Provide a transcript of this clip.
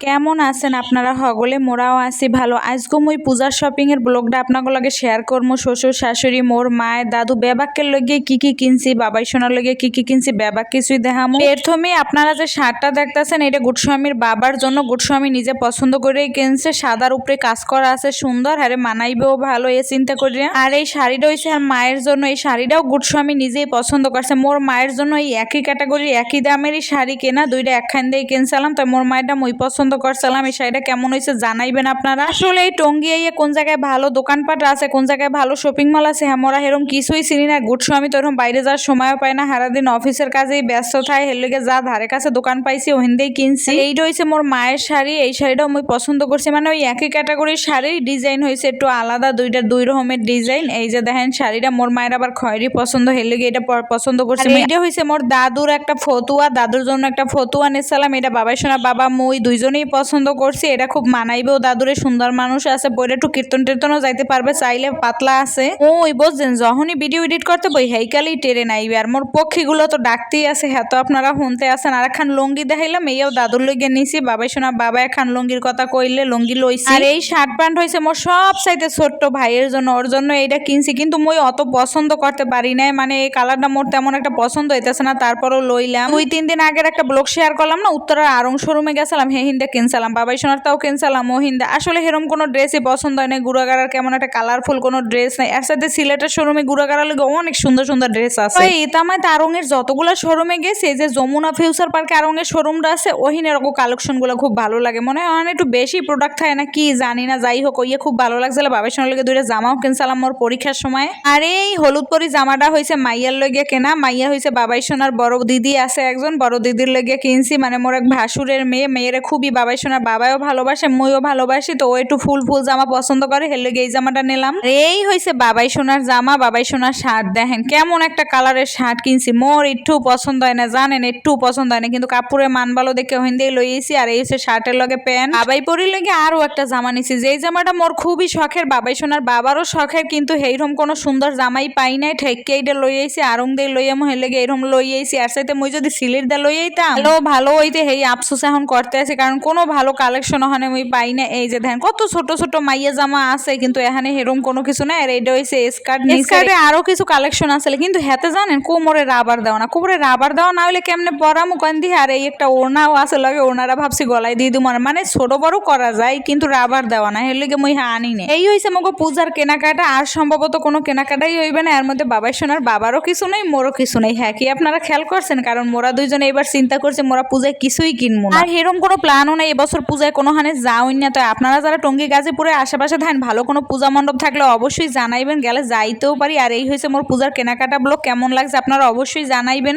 কেমন আছেন আপনারা হগলে মোরাও আছি ভালো। আজকে মুই পূজার শপিংয়ের ব্লগটা আপনাদের লগে শেয়ার করব শ্বশুর, শাশুড়ি, মোর, মায়, দাদু, বেবাকের লগে কি কি কিনছি, বাবাই সোনার লগে কি কি কিনছি, বেবাক কিছুই দেখামো। প্রথমে আপনারা যে শার্টটা দেখতেছেন, এটা গুটস্বামীর বাবার জন্য। গুটস্বামী নিজে পছন্দ করেই কিনছে। সাদার উপরে কাজ করা আছে, সুন্দর। আরে মানাইবেও ভালো, এ চিন্তা করি আর এই শাড়িটা হয়েছে আর মায়ের জন্য। এই শাড়িটাও গুটস্বামী নিজেই পছন্দ করছে। মোর মায়ের জন্য এই একই ক্যাটাগরি একই দামেরই শাড়ি কেনা। দুইটা একখান দিয়ে কিনছিলাম, তাই মোর মায়েরটা মই পছন্দ করছিলাম এই শাড়িটা কেমন হয়েছে জানাইবেন আপনারা। আসলে এই টঙ্গি আইয়ে কোন জায়গায় ভালো দোকানপাট আছে কোন জায়গায় ভালো শপিং মল আছে আমরা এরকম কিছুই চিনি না। গুটস্বামী তো এরকম বাইরে যাওয়ার সময়ও পাই না। সারাদিন অফিসের কাজেই ব্যস্ত থাকে হের লগে যা ধারে কাছে দোকান পাইছি ওখান দিয়েই কিনছি এইটা হয়েছে মোর মায়ের শাড়ি এই শাড়িটাও আমি পছন্দ করছি। মানে ওই একই ক্যাটাগরির শাড়ির ডিজাইন হয়েছে একটু আলাদা দুইটা দুই রকমের ডিজাইন এই যে দেখেন শাড়িটা মোর মায়ের আবার খয়েরি পছন্দ হের লগে এটা পছন্দ করছে। এইটা হয়েছে মোর দাদুর একটা ফতুয়া দাদুর জন্য একটা ফতুয়া নিয়েছিলাম এটা বাবাই শোনা বাবা মুই দুইজনেই পছন্দ করছি। এটা খুব মানাইবেও। দাদুরে সুন্দর মানুষ আছে বইটা একটু কীর্তন টীর্তনও যাইতে পারবে চাইলে পাতলা আছে। ও ওই বুঝছেন যখনই ভিডিও এডিট করতে বই হেইকালেই টেরে নাইবে। আর মোর পক্ষীগুলো তো ডাকতেই আছে হ্যাঁ তো আপনারা শুনতে আছেন। আর একখান লুঙ্গি দেখাইলাম এইও দাদুর লইগে নিছি। বাবাই শোনা বাবা একখান লুঙ্গির কথা কইলে লুঙ্গি লইছি। আর এই শার্ট প্যান্ট হয়েছে মোর সব চাইতে ছোট্ট ভাইয়ের জন্য ওর জন্য এইটা কিনছি। কিন্তু মই অত পছন্দ করতে পারি নাই। মানে এই কালারটা মোর তেমন একটা পছন্দ হইতেছে না তারপরও লইলাম। দুই তিন দিন আগের একটা ব্লগ শেয়ার করলাম না উত্তরার আরং শোরুমে গেছিলাম হে হিন্দে কিনছিলাম বাবাই সোনারটাও কিনছিলাম ও হিন্দে আসলে সেরকম কোনো ড্রেসই পছন্দ হয় না গুড়াগাড়ার কেমন একটা কালারফুল কোনো ড্রেস নাই। এর সাথে সিলেটের শোরুমে গুড়াগাড়ার লগে অনেক সুন্দর সুন্দর ড্রেস আছে। ইতামায় তারঙ্গের যতগুলো শোরুমে গেছে যে যমুনা ফিউচার পার্কে আরঙ্গের শোরুমটা আছে ওহিন এরকম কালেকশনগুলো খুব ভালো লাগে। মনে হয় একটু বেশি প্রোডাক্ট থাকে না, কি জানি না, যাই হোক, ওইয়ে খুব ভালো লাগছিল বাবার সঙ্গে লগে দুইটা জামাও কিনছিলাম মোর পরীক্ষার সময়। আর এই হলুদ পরি জামাটা হয়েছে মাইয়ার লগে কেনা। মাইয়া হয়েছে বাবাই সোনার বড় দিদি আছে একজন। বড় দিদির লগে কিনছি। মানে মোর এক ভাসুরের মেয়ে। মেয়েরে খুবই বাবাই সোনার বাবাও ভালোবাসে, মইও ভালোবাসি, তো ও একটু ফুল ফুল জামা পছন্দ করে, হের লগে এই জামাটা নিলাম। এই হয়েছে বাবাই সোনার জামা, বাবাই সোনার শার্ট, দেখেন কেমন একটা কালারের শার্ট কিনছি। মোর একটু পছন্দ হয় না, জানেন, একটু পছন্দ হয় না, কিন্তু কাপড়ের মান ভালো দেখে ওখান দিয়ে লইয়েছি, আর এই হচ্ছে শার্টের লগে প্যান্ট। বাবাই পরি লগে আরও একটা জামা নিছি, যেই জামাটা মোর খুবই শখের, বাবাই সোনার বাবারও শখের, কিন্তু এইরকম কোনো সুন্দর জামাই পাই নাই, ঠেককে এইটা লই আইছি আরং দিয়ে লই আমো হেলে এইরকম লই আইছি আর সাথে মুই যদি সিলির দা লই আইতাম ভালো হইতে হেই আফসোস এখন করতে আছে, কারণ কোনো ভালো কালেকশন ওখানে আমি পাই না। এই যে দেখেন কত ছোট ছোট মাইয়া জামা আছে কিন্তু এখানে হেরম কোনো কিছু নাই। আর এইটা হইছে স্কার্ট স্কার্টে আরও কিছু কালেকশন আছে কিন্তু হেতে জানেন কোমরে রাবার দেওয়া না। কোমরে রাবার দেওয়া না হলে কেমনে পরামু কান দিয়ে আর এই একটা ওড়নাও আছে লাগে ওড়নারা ভাবছি গলায় দিয়ে দিব মানে ছোট বড় করা যায় কিন্তু রাবার দেওয়া না। এর লগে মুই হ্যাঁ আনি নে। এই হইছে মগো পূজার কেনাকাটা। আর সম্ভবত কোনো কেনাকাটাই হইবে না। এর মধ্যে বাবাই সোনার বাবারও কিছু নেই মোরও কিছু নেই। হ্যাঁ কি আপনারা খেয়াল করছেন? কারণ মোরা দুইজনে এবার চিন্তা করছে মোরা পূজায় কিছুই কিনবো না। আর এরকম কোনো প্ল্যানও না, এবছর পূজায় কোনো হানে যাওই না। তো আপনারা যারা টঙ্গী, গাজীপুরের আশেপাশে থাকেন, ভালো কোনো পূজা মণ্ডপ থাকলে অবশ্যই জানাইবেন, গেলে যাইতেও পারি। আর এই হয়েছে মোর পূজার কেনাকাটা ব্লগ। কেমন লাগছে আপনারা অবশ্যই জানাইবেন।